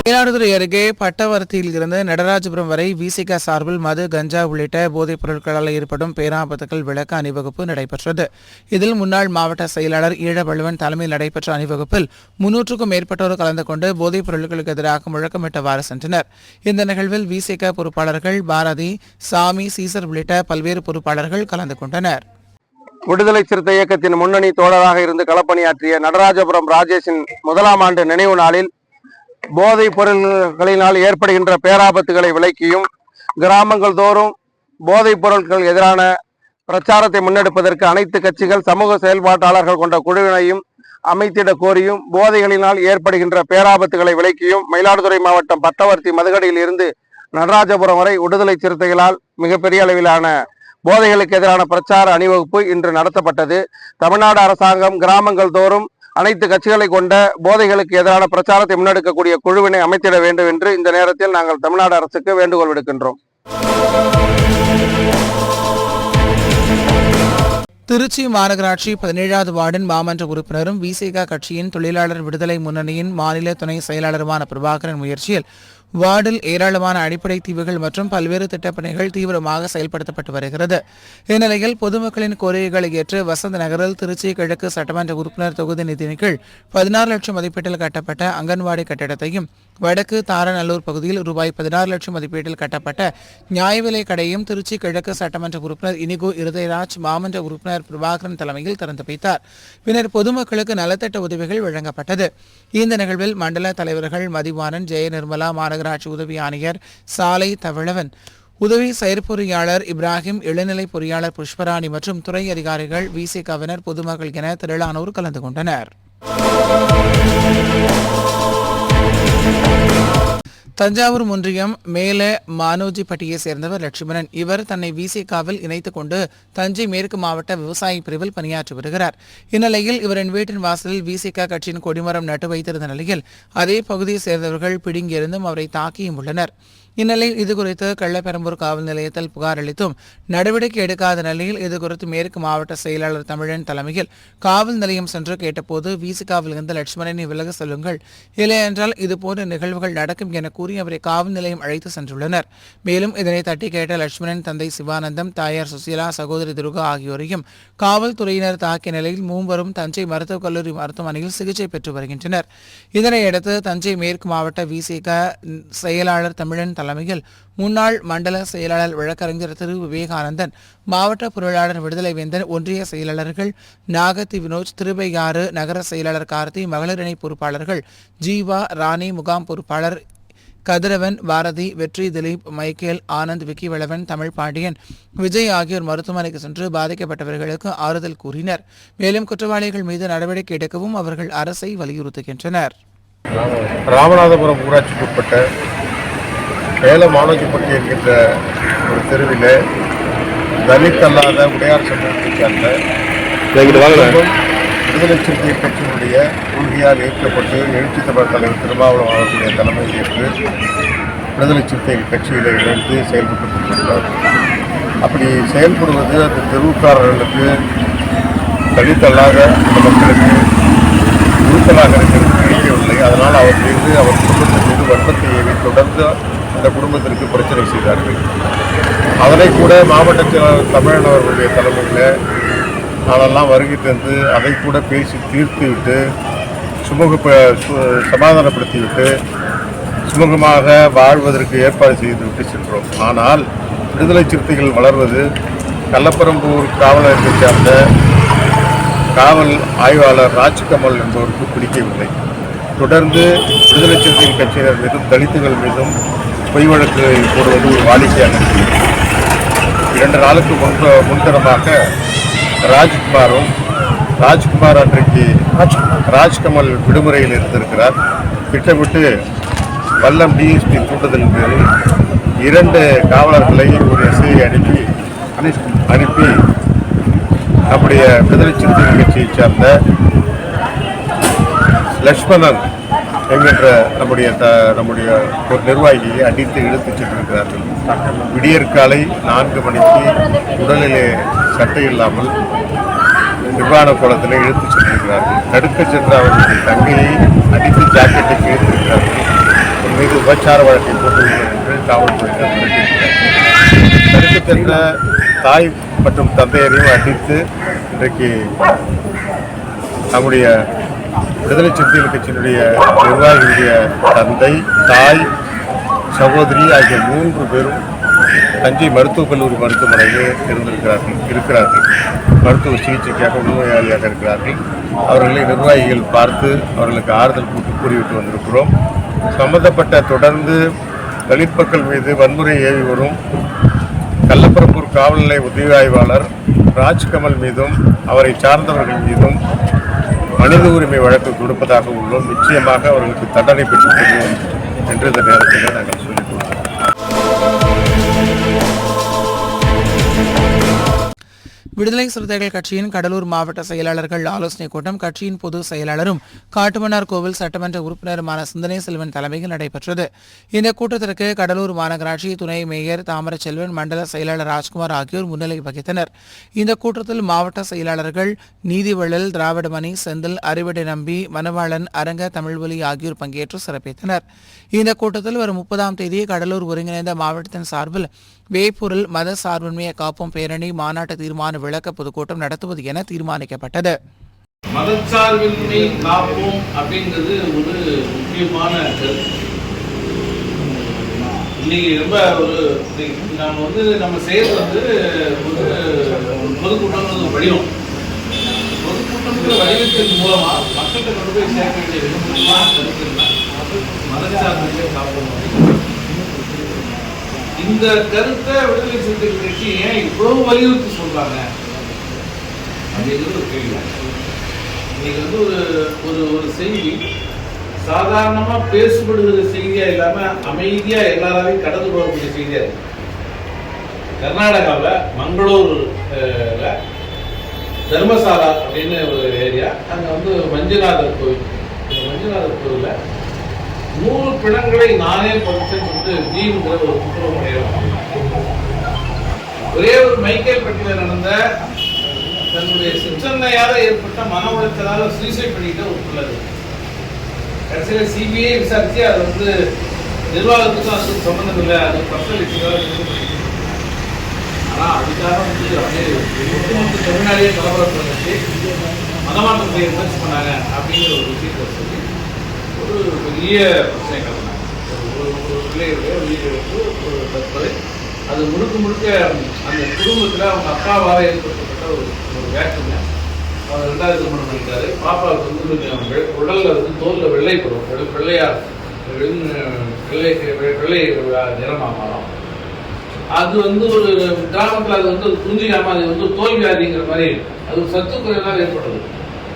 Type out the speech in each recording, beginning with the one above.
மயிலாடுதுறை அருகே பட்டவரத்தியில் இருந்து நடராஜபுரம் வரை விசிக சார்பில் மது கஞ்சா உள்ளிட்ட போதைப் பொருட்களால் ஏற்படும் பேராபத்துகள் விளக்க அணிவகுப்பு நடைபெற்றது. இதில் முன்னாள் மாவட்ட செயலாளர் ஈழவழுவன் தலைமையில் நடைபெற்ற அணிவகுப்பில் முன்னூற்றுக்கும் மேற்பட்டோர் கலந்து கொண்டு போதைப் பொருட்களுக்கு எதிராக முழக்கமிட்டவாறு சென்றனர். இந்த நிகழ்வில் விசிக பொறுப்பாளர்கள் பாரதி சாமி சீசர் உள்ளிட்ட பல்வேறு பொறுப்பாளர்கள் கலந்து கொண்டனர். விடுதலை சிறுத்தை இயக்கத்தின் முன்னணி தோழராக இருந்து களப்பணியாற்றிய நடராஜபுரம் ராஜேஷின் முதலாம் ஆண்டு நினைவு நாளில் போதைப் பொருள்களினால் ஏற்படுகின்ற பேராபத்துகளை விளக்கியும் கிராமங்கள் தோறும் போதைப் பொருட்கள் எதிரான பிரச்சாரத்தை முன்னெடுப்பதற்கு அனைத்து கட்சிகள் சமூக செயல்பாட்டாளர்கள் கொண்ட குழுவினையும் அமைத்திட கோரியும் போதைகளினால் ஏற்படுகின்ற பேராபத்துகளை விளக்கியும் மயிலாடுதுறை மாவட்டம் பட்டவர்த்தி மதுகடியில் இருந்து நடராஜபுரம் வரை விடுதலை சிறுத்தைகளால் மிகப்பெரிய அளவிலான போதைகளுக்கு எதிரான பிரச்சார அணிவகுப்பு இன்று நடத்தப்பட்டது. தமிழ்நாடு அரசாங்கம் கிராமங்கள் தோறும் அனைத்து கட்சிகளை கொண்ட போதைகளுக்கு எதிரான பிரச்சாரத்தை முன்னெடுக்கக்கூடிய குழுவினை அமைத்திட வேண்டும் என்று இந்த நேரத்தில் நாங்கள் தமிழ்நாடு அரசுக்கு வேண்டுகோள் விடுக்கின்றோம். திருச்சி மாநகராட்சி பதினேழாவது வார்டின் மாமன்ற உறுப்பினரும் விசேகா கட்சியின் தொழிலாளர் விடுதலை முன்னணியின் மாநில துணை செயலாளருமான பிரபாகரன் முயற்சியில் வார்டில் ஏராளமான அடிப்படை தீவுகள் மற்றும் பல்வேறு திட்டப்பணிகள் தீவிரமாக செயல்படுத்தப்பட்டு வருகிறது. இந்நிலையில் பொதுமக்களின் கோரிக்கைகளை ஏற்று வசந்த நகரில் திருச்சி கிழக்கு சட்டமன்ற உறுப்பினர் தொகுதி நிதியின் கீழ் பதினாறு லட்சம் மதிப்பீட்டில் கட்டப்பட்ட அங்கன்வாடி கட்டிடத்தையும் வடக்கு தாரநல்லூர் பகுதியில் ரூபாய் பதினாறு லட்சம் மதிப்பீட்டில் கட்டப்பட்ட நியாய விலை கடையும் திருச்சி கிழக்கு சட்டமன்ற உறுப்பினர் இனிகோ இருதயராஜ் மாமன்ற உறுப்பினர் பிரபாகரன் தலைமையில் திறந்து வைத்தார். பின்னர் பொதுமக்களுக்கு நலத்திட்ட உதவிகள் வழங்கப்பட்டது. இந்த நிகழ்வில் மண்டல தலைவர்கள் மதிவானன் ஜெய நிர்மலா மாநகராட்சி உதவி ஆணையர் சாலை தவழவன் உதவி செயற்பொறியாளர் இப்ராஹிம் இளநிலை பொறியாளர் புஷ்பராணி மற்றும் துறை அதிகாரிகள் விசிகவினர் பொதுமக்கள் என திரளானோர் கலந்து கொண்டனர். தஞ்சாவூர் ஒன்றியம் மேல மானோஜிப்பட்டியை சேர்ந்தவர் லட்சுமணன். இவர் தன்னை விசிகாவில் இணைத்துக் கொண்டு தஞ்சை மேற்கு மாவட்ட விவசாய பிரிவில் பணியாற்றி வருகிறார். இந்நிலையில் இவரின் வீட்டின் வாசலில் விசிகா கட்சியின் கொடிமரம் நட்டு வைத்திருந்த நிலையில் அதே பகுதியை சேர்ந்தவர்கள் பிடுங்கியிருந்தும் அவரை தாக்கியும் உள்ளனர். இந்நிலையில் இதுகுறித்து கள்ளப்பெரம்பூர் காவல் நிலையத்தில் புகார் அளித்தும் நடவடிக்கை எடுக்காத நிலையில் இதுகுறித்து மேற்கு மாவட்ட செயலாளர் தமிழன் தலைமையில் காவல் நிலையம் சென்று கேட்டபோது விசிகாவில் இருந்த லட்சுமணனை விலக சொல்லுங்கள். இல்லையென்றால் இதுபோன்ற நிகழ்வுகள் நடக்கும் என கூறி அவரை காவல் நிலையம் அழைத்து சென்றுள்ளனர். மேலும் இதனை தட்டி கேட்ட லட்சுமணன் தந்தை சிவானந்தம் தாயார் சுசீலா சகோதரி துர்கா ஆகியோரையும் காவல்துறையினர் தாக்கிய நிலையில் மூவரும் தஞ்சை மருத்துவக் கல்லூரி மருத்துவமனையில் சிகிச்சை பெற்று வருகின்றனர். இதனையடுத்து தஞ்சை மேற்கு மாவட்ட விசிக செயலாளர் தமிழன் தலைமையில் முன்னாள் மண்டல செயலாளர் வழக்கறிஞர் திரு விவேகானந்தன் மாவட்ட பொருளாளர் விடுதலை வேந்தன் ஒன்றிய செயலாளர்கள் நாகத்தி வினோஜ் திருவையாறு நகர செயலாளர் கார்த்தி மகளிரணி பொறுப்பாளர்கள் ஜீவா ராணி முகாம் பொறுப்பாளர் கதிரவன் பாரதி வெற்றி திலீப் மைக்கேல் ஆனந்த் விக்கி வளவன் தமிழ் பாண்டியன் விஜய் ஆகியோர் மருத்துவமனைக்கு சென்று பாதிக்கப்பட்டவர்களுக்கு ஆறுதல் கூறினர். மேலும் குற்றவாளிகள் மீது நடவடிக்கை எடுக்கவும் அவர்கள் அரசை வலியுறுத்துகின்றனர். ராமநாதபுரம் ஊராட்சிக்குட்பட்ட மேல மானோஜிப்பட்டி என்கின்ற ஒரு தெருவில் தலித் அல்லாத உடையார் சமூகத்தைச் சேர்ந்த விடுதலை சிறுத்தை கட்சியினுடைய கொள்கையால் ஏற்கப்பட்டு எழுச்சி தமிழர் தலைவர் திருமாவளவன் அவர்களுடைய தலைமையில் ஏற்று விடுதலை சிறுத்தை கட்சியில் இணைந்து செயல்பட்டு கொண்டிருக்கிறார் அப்படி செயல்படுவது அந்த தெருவுக்காரர்களுக்கு தலித் அல்லாத அந்த மக்களுக்கு உறுத்தலாக இருக்கிறது பிடிக்கவில்லை அதனால் அவர் மீது அவர் குடும்பத்தின் மீது வன்மத்தை தொடர்ந்து அந்த குடும்பத்திற்கு பிரச்சனை செய்தார்கள். அதனை கூட மாவட்ட செயலாளர் தமிழன் அவர்களுடைய தலைமையில் அதெல்லாம் வருகை தந்து அதை கூட பேசி தீர்த்து விட்டு சுமூக சமாதானப்படுத்திவிட்டு சுமூகமாக வாழ்வதற்கு ஏற்பாடு செய்து விட்டு சென்றோம். ஆனால் விடுதலை சிறுத்தைகள் வளர்வது கள்ளப்பரம்பூர் காவல் நிலையத்தைச் சேர்ந்த காவல் ஆய்வாளர் ராஜ்கமல் என்பவருக்கு பிடிக்கவில்லை. தொடர்ந்து விடுதலை சிறுத்தைகள் கட்சியினர் மீதும் தலித்துகள் மீதும் பொய் வழக்கு போடுவது ஒரு வாடிக்கையாக இருக்கிறது இரண்டு நாளுக்கு முன்பு முன்தரமாக ராஜ்குமாரும் ராஜ்குமார் அன்றைக்கு ராஜ்கமல் விடுமுறையில் இருந்திருக்கிறார். திட்டமிட்டு வல்லம் டிஎஸ்பி கூட்டத்தின் பேரில் இரண்டு காவலர்களை ஒரு எஸ்ஐ அனுப்பி அனுப்பி நம்முடைய விடுதலை சிறுத்தைகள் கட்சியைச் சேர்ந்த லக்ஷ்மணன் என்கின்ற நம்முடைய த நம்முடைய ஒரு நிர்வாகியை அடித்து இழுத்துச் சென்றிருக்கிறார்கள். விடியற்காலை நான்கு மணிக்கு உடலிலே சட்டை இல்லாமல் நிர்வாண குளத்தில் இழுத்துச் சென்றிருக்கிறார்கள். தடுக்க சென்ற அவர்களுடைய தங்கையை அடித்து ஜாக்கெட்டை கிழித்திருக்கிறார்கள். மீது உபச்சார வழக்கை போட்டுள்ளனர் என்று காவல்துறையினர் மிரட்டியிருக்கிறார்கள் தடுக்க சென்ற தாய் மற்றும் தந்தையரையும் அடித்து இன்றைக்கு நம்முடைய விடுதலை சிறுத்தைகள் கட்சியினுடைய நிர்வாகிகளுடைய தந்தை தாய் சகோதரி ஆகிய மூன்று பேரும் தஞ்சை மருத்துவக் கல்லூரி மருத்துவமனையில் இருந்திருக்கிறார்கள் இருக்கிறார்கள். மருத்துவ சிகிச்சைக்காக உள்நோயாளியாக இருக்கிறார்கள். அவர்களை நிர்வாகிகள் பார்த்து அவர்களுக்கு ஆறுதல் கூட்டு கூறிவிட்டு வந்திருக்கிறோம். சம்பந்தப்பட்ட தொடர்ந்து தலித் மக்கள் மீது வன்முறை ஏவி வரும் கள்ளப்பரப்பூர் காவல்நிலைய உதவி ஆய்வாளர் ராஜ்கமல் மீதும் அவரை சார்ந்தவர்கள் மீதும் மனித உரிமை வழக்கு கொடுப்பதாக உள்ளோம். நிச்சயமாக அவர்களுக்கு தண்டனை பெற்றுக் கொள்வோம். என்று இந்த நேரத்தில் நாங்கள் சொல்லி விடுதலை சிறுத்தைகள் கட்சியின் கடலூர் மாவட்ட செயலாளர்கள் ஆலோசனைக் கூட்டம் கட்சியின் பொதுச் செயலாளரும் காட்டுமன்னார் கோவில் சட்டமன்ற உறுப்பினருமான சிந்தனை செல்வன் தலைமையில் நடைபெற்றது. இந்த கூட்டத்திற்கு கடலூர் மாநகராட்சி துணை மேயர் தாமரச்செல்வன் மண்டல செயலாளர் ராஜ்குமார் ஆகியோர் முன்னிலை வகித்தனர். இந்த கூட்டத்தில் மாவட்ட செயலாளர்கள் நீதிவள்ளல் திராவிடமணி செந்தில் அறிவடை நம்பி மனவாளன் அரங்க தமிழ்வொலி ஆகியோர் பங்கேற்று சிறப்பித்தனர். இந்த கூட்டத்தில் வரும் முப்பதாம் தேதி கடலூர் ஒருங்கிணைந்த மாவட்டத்தின் சார்பில் வேப்பூரில் மத சார்பின்மையை காப்போம் பேரணி மாநாட்டு தீர்மான விளக்க பொதுக்கூட்டம் நடத்துவது என தீர்மானிக்கப்பட்டது. மதச்சார்பின்மை காப்போம் அப்படிங்கிறது ஒரு முக்கியமான கருத்து. இன்னைக்கு ரொம்ப ஒரு நம்ம வந்து நம்ம செய்யறது வந்து ஒரு பொதுக்கூட்டம் வடிவம். பொதுக்கூட்டம் வடிவத்தின் மூலமா மக்கள்கிட்ட கொண்டு போய் சேர்க்க வேண்டிய மிக முக்கியமான மதச்சார்பின்மை காப்போம் இந்த கருத்தை விடுதலை சிறுத்தைகள் கட்சி ஏன் இவ்வளவு வலியுறுத்தி சொல்றாங்க? அப்படிங்கிறது ஒரு கேள்வி. இன்னைக்கு வந்து ஒரு ஒரு ஒரு செய்தி சாதாரணமா பேசப்படுகிற செய்தியா இல்லாம அமைதியா எல்லாராலையும் கடந்து போகக்கூடிய செய்தியா இருக்கு. கர்நாடகாவில் மங்களூர்ல தர்மசாலா அப்படின்னு ஒரு ஏரியா அங்கே வந்து மஞ்சுநாதர் கோவில். இந்த மஞ்சுநாதர் கோவிலில் நூறு பிணங்களை நானே படிச்சேன்னு சொல்லிட்டு ஜீவுங்கிற ஒரு குற்றமுறையில் ஒரே ஒரு மைக்கேல் பட்டியல நடந்த தன்னுடைய சிற்றன்னையால ஏற்பட்ட மன உளைச்சலால் சூசைட் பண்ணிக்கிட்ட ஒரு பிள்ளை கடைசியில் கடைசியில சிபிஐ விசாரிச்சு அது வந்து நிர்வாகத்துக்கும் அதுக்கும் சம்மந்தம் இல்லை. அது பர்சனல் ஆனால் ஆனா அதுக்காக வந்து அப்படியே ஒட்டுமொத்த தமிழ்நாடே கலவரப்படுத்தி மதமாற்றம் செய்ய முயற்சி பண்ணாங்க அப்படிங்கிற ஒரு விஷயத்தை சொல்லி ஒரு பெரிய பிரச்சனை ஒரு ஒரு பிள்ளையுடைய ஒரு தற்கொலை. அது முழுக்க முழுக்க அந்த குடும்பத்தில் அவங்க அப்பாவால் ஏற்படுத்தப்பட்ட ஒரு ஒரு வேற்றுமை. அவர் ரெண்டாவது திருமணம் பண்ணிட்டாரு. பாப்பாவுக்கு வந்து கொஞ்சம் உடலில் வந்து தோலில் வெள்ளை போடும் வெள்ளையாக வெள்ளை வெள்ளை நிறமா மாறும் அது வந்து ஒரு கிராமத்தில் அது வந்து புரிஞ்சிக்காம அது வந்து தோல்வியாதிங்கிற மாதிரி அது சத்து குறைவாக ஏற்படுது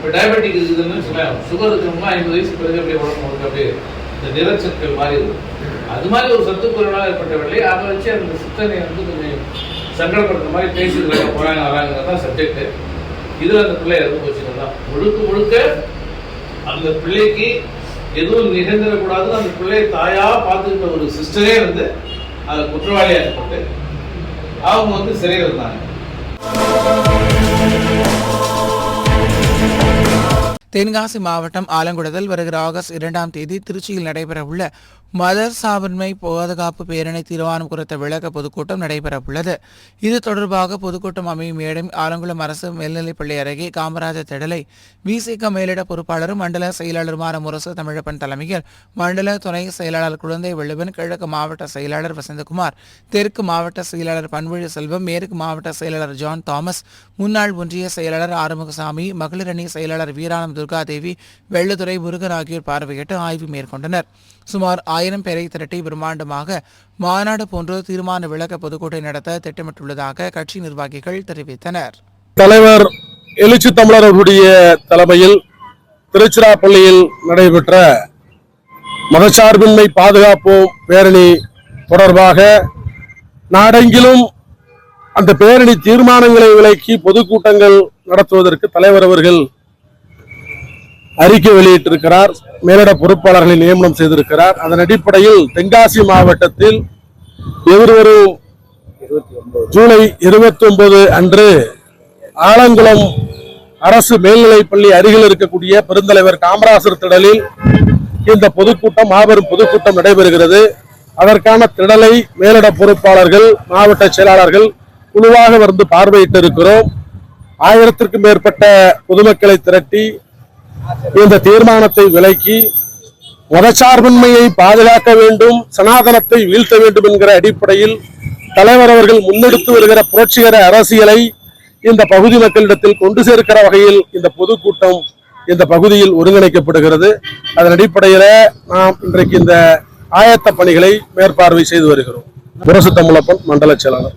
இப்போ டயபெட்டிக் இருக்குதுன்னு சொன்னாங்க சுகர் இருக்கணும்னா ஐம்பது வயசு பிறகு அப்படியே உடம்பு முழுக்க அப்படியே இந்த நிறச்சற்கள் மாதிரி இருக்கும். அது மாதிரி ஒரு சத்து குறைவால் ஏற்பட்ட வெள்ளை அதை வச்சு அந்த சித்தனை வந்து கொஞ்சம் சங்கடப்படுற மாதிரி பேசிடுறாங்க போறாங்க வராங்கிறது தான் சப்ஜெக்ட் இதில் அந்த பிள்ளை எதுவும் போச்சுன்னு தான். முழுக்க முழுக்க அந்த பிள்ளைக்கு எதுவும் நிகழ்ந்துடக்கூடாதுன்னு அந்த பிள்ளையை தாயாக பார்த்துக்கிட்ட ஒரு சிஸ்டரே வந்து அதை குற்றவாளியாக்கப்பட்டு அவங்க வந்து சிறையில் இருந்தாங்க. தென்காசி மாவட்டம் ஆலங்குடத்தில் வருகிற ஆகஸ்ட் இரண்டாம் தேதி திருச்சியில் நடைபெறவுள்ள மதர் சார்பின்மை பாதுகாப்பு பேரணி தீர்மானம் குறித்த விளக்க பொதுக்கூட்டம் நடைபெறவுள்ளது. இது தொடர்பாக பொதுக்கூட்டம் அமையும் இடம் ஆலங்குளம் அரசு மேல்நிலைப்பள்ளி அருகே காமராஜர் திடலை விசிக மேலிட பொறுப்பாளரும் மண்டல செயலாளருமான முரசு தமிழப்பன் தலைமையில் மண்டல துணை செயலாளர் குழந்தை வெள்ளுவன் கிழக்கு மாவட்ட செயலாளர் வசந்தகுமார் தெற்கு மாவட்ட செயலாளர் பன்வழி செல்வம் மேற்கு மாவட்ட செயலாளர் ஜான் தாமஸ் முன்னாள் ஒன்றிய செயலாளர் ஆறுமுகசாமி மகளிர் அணி செயலாளர் வீராணம் துர்காதேவி வெள்ளதுரை முருகன் ஆகியோர் பார்வையிட்டு ஆய்வு மேற்கொண்டனர். சுமார் ஆயிரம் பேரை திரட்டி பிரம்மாண்டமாக மாநாடு போன்று தீர்மான விளக்க பொதுக்கூட்டை நடத்த திட்டமிட்டுள்ளதாக கட்சி நிர்வாகிகள் தெரிவித்தனர். தலைவர் எழுச்சி தமிழர் அவர்களுடைய தலைமையில் திருச்சிராப்பள்ளியில் நடைபெற்ற மதச்சார்பின்மை பாதுகாப்போம் பேரணி தொடர்பாக நாடெங்கிலும் அந்த பேரணி தீர்மானங்களை விலக்கி பொதுக்கூட்டங்கள் நடத்துவதற்கு தலைவர் அவர்கள் அறிக்கை வெளியிட்டிருக்கிறார். மேலிட பொறுப்பாளர்களை நியமனம் செய்திருக்கிறார். அதன் அடிப்படையில் தென்காசி மாவட்டத்தில் எதிர்வரும் ஜூலை இருபத்தி ஒன்பது அன்று ஆலங்குளம் அரசு மேல்நிலைப்பள்ளி அருகில் இருக்கக்கூடிய பெருந்தலைவர் காமராசர் திடலில் இந்த பொதுக்கூட்டம் மாபெரும் பொதுக்கூட்டம் நடைபெறுகிறது. அதற்கான திடலை மேலிட பொறுப்பாளர்கள் மாவட்ட செயலாளர்கள் குழுவாக வந்து பார்வையிட்டு இருக்கிறோம் ஆயிரத்திற்கும் மேற்பட்ட பொதுமக்களை திரட்டி இந்த தீர்மானத்தை விலக்கி மதச்சார்பின்மையை பாதுகாக்க வேண்டும் சனாதனத்தை வீழ்த்த வேண்டும் என்கிற அடிப்படையில் தலைவர் அவர்கள் முன்னெடுத்து வருகிற புரட்சிகர அரசியலை இந்த பகுதி மக்களிடத்தில் கொண்டு சேர்க்கிற வகையில் இந்த பொதுக்கூட்டம் இந்த பகுதியில் ஒருங்கிணைக்கப்படுகிறது. அதன் அடிப்படையில் நாம் இன்றைக்கு இந்த ஆயத்த பணிகளை மேற்பார்வை செய்து வருகிறோம். முரசு தமிழப்பன் மண்டல செயலாளர்.